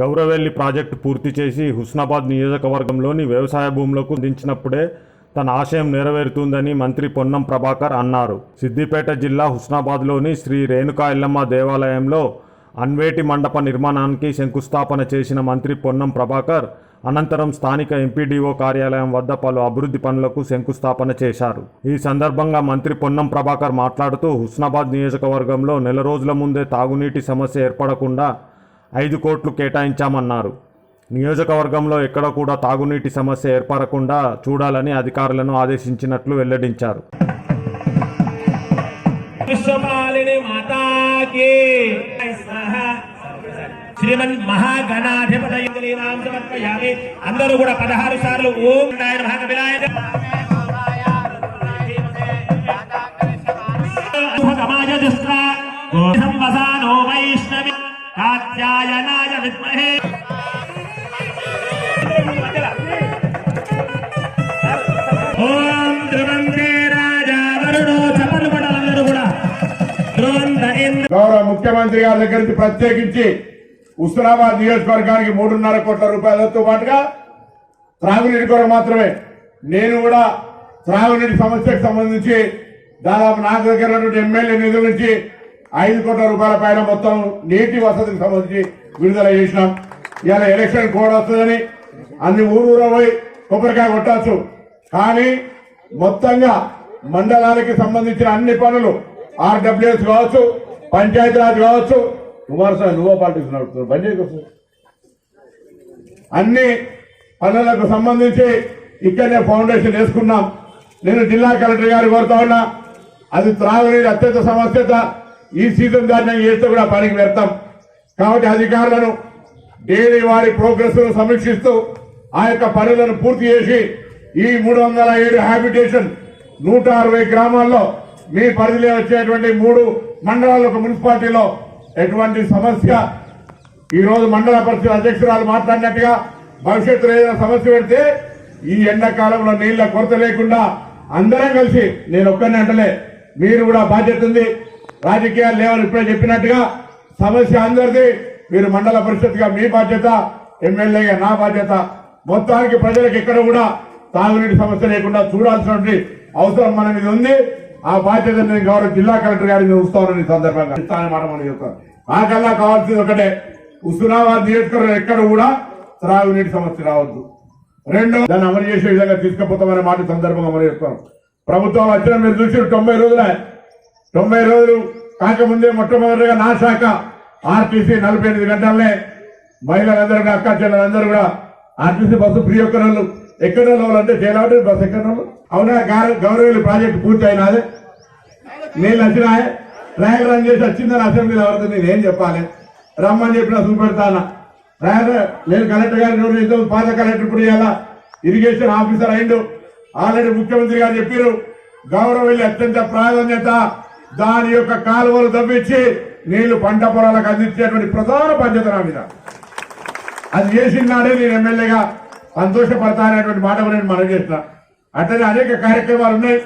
Gouravelli project పూర్తి చేసి హుస్నాబాద్ నియోజకవర్గంలోని వ్యవసాయ భూములకు దించినప్పుడే తన ఆశయం నెరవేరుతుందని మంత్రి పొన్నం ప్రభాకర్ అన్నారు. సిద్దిపేట జిల్లా హుస్నాబాద్లోని శ్రీ రేణుకా ఎల్లమ్మ దేవాలయంలో అన్వేటి మండప నిర్మాణానికి శంకుస్థాపన చేసిన మంత్రి పొన్నం ప్రభాకర్ అనంతరం స్థానిక ఎంపీడీఓ కార్యాలయం వద్ద పలు అభివృద్ధి పనులకు శంకుస్థాపన చేశారు. ఈ సందర్భంగా మంత్రి పొన్నం ప్రభాకర్ మాట్లాడుతూ హుస్నాబాద్ నియోజకవర్గంలో నెల రోజుల ముందే తాగునీటి సమస్య ఏర్పడకుండా ఐదు కోట్లు కేటాయించామన్నారు. నియోజకవర్గంలో ఎక్కడ కూడా తాగునీటి సమస్య ఏర్పడకుండా చూడాలని అధికారులను ఆదేశించినట్లు వెల్లడించారు. శ్రీమన్ మహాగణాధిపతి అందరూ కూడా పదహారు సార్లు ఓం నాయన మహాకవిలాయ సంవసానో వైష్ణవి. కాత్యాయనాయ విద్మహే. ఓం ధ్రువంతే రాజా వరుణో చపలు పడాలందరూ కూడా ధ్రువంత గౌరవ ముఖ్యమంత్రి గారి దగ్గర నుంచి ప్రత్యేకించి ఉస్మానాబాద్ నియోజకవర్గానికి మూడున్నర కోట్ల రూపాయలతో పాటుగా త్రాగునీటి కొరకు మాత్రమే. నేను కూడా త్రాగునీటి సమస్యకు సంబంధించి దాదాపు నాకు దగ్గర ఎమ్మెల్యే నిధుల నుంచి ఐదు కోట్ల రూపాయల పైన మొత్తం నీటి వసతికి సంబంధించి విడుదల చేసినాం. ఇవాళ ఎలక్షన్ కోడ్ వస్తుందని అన్ని ఊరు పోయి కొబ్బరికాయ కొట్టచ్చు. కానీ మొత్తంగా మండలానికి సంబంధించిన అన్ని పనులు ఆర్డబ్ల్యూఎస్ కావచ్చు పంచాయతీరాజ్ కావచ్చు కుమారస్వామి నువ్వో పార్టీస్ నడుపుతున్నావు. బంద్ అన్ని పనులకు సంబంధించి ఇక్కడనే ఫౌండేషన్ వేసుకున్నాం. నేను జిల్లా కలెక్టర్ గారు కోరుతా ఉన్నా. అది త్రాగునీరు అత్యంత సమస్యత ఈ సీజన్ దాన్ని చేస్తే కూడా పనికి వ్యర్థం కాబట్టి అధికారులను డైలీ వారి ప్రోగ్రెస్ సమీక్షిస్తూ ఆ యొక్క పనులను పూర్తి చేసి ఈ మూడు వందల ఏడు హ్యాబిటేషన్ నూట అరవై గ్రామాల్లో మీ పరిధిలో వచ్చేటువంటి మూడు మండలాల ఒక మున్సిపాలిటీలో ఎటువంటి సమస్య ఈరోజు మండల పరిషత్ అధ్యక్షురాలు మాట్లాడినట్టుగా భవిష్యత్తులో ఏదైనా సమస్య పెడితే ఈ ఎండాకాలంలో నీళ్ళ కొరత లేకుండా అందరం కలిసి నేను ఒక్కరిని అంటలే మీరు కూడా బాధ్యత ఉంది. రాజకీయాలు లేవని ఇప్పుడే చెప్పినట్టుగా సమస్య అందరిది. మీరు మండల పరిషత్గా మీ బాధ్యత ఎమ్మెల్యేగా నా బాధ్యత. మొత్తానికి ప్రజలకు ఎక్కడ కూడా తాగునీటి సమస్య లేకుండా చూడాల్సినటువంటి అవసరం మన మీద ఉంది. ఆ బాధ్యత నేను గౌరవ జిల్లా కలెక్టర్ గారిని చూస్తానని ఈ సందర్భంగా. ఇస్తానని మాట మనం చెప్తాను నాకల్లా కావాల్సింది ఒకటే. హుస్నాబాద్ నియోజకవర్గం ఎక్కడ కూడా త్రాగునీటి సమస్య రావద్దు. రెండో దాన్ని అమలు చేసే విధంగా తీసుకుపోతామనే మాట సందర్భంగా అమలు చేస్తాం ప్రభుత్వం వచ్చిన మీరు చూసి తొంభై రోజులే. తొంభై రోజులు కాకముందే మొట్టమొదటిగా నా శాఖ ఆర్టీసీ నలభై ఎనిమిది గంటలనే మహిళలందరూ కూడా అక్క చెల్లెలందరూ కూడా ఆర్టీసీ బస్సు ఫ్రీ ఒక్క రోజులు ఎక్కడ రోజులు అంటే చేయాలంటే బస్సు ఎక్కడ రోజులు అవునా? గౌరవ ప్రాజెక్టు పూర్తి అయినది? నీళ్ళు వచ్చినాయి? ట్రయల్ రన్ చేసి వచ్చిందని అసెంబ్లీలో అవుతుంది నేను ఏం చెప్పాలి. రమ్మని చెప్పిన చూపెడతాను? ట్రయల్ నేను కలెక్టర్ గారి పాత కలెక్టర్ ఇప్పుడు ఇవ్వాలా ఇరిగేషన్ ఆఫీసర్ అయిండు. ఆల్రెడీ ముఖ్యమంత్రి గారు చెప్పారు గౌరవ అత్యంత ప్రాధాన్యత దాని యొక్క కాలువలు తవ్వించి నీళ్ళు పంట పొలాలకు అందించేటువంటి ప్రధాన బాధ్యత నా మీద. అది చేసిన నాడే నేను ఎమ్మెల్యేగా సంతోషపడతా అనేటువంటి మాట నేను మనం చేసిన అట్లనే అనేక కార్యక్రమాలు ఉన్నాయి.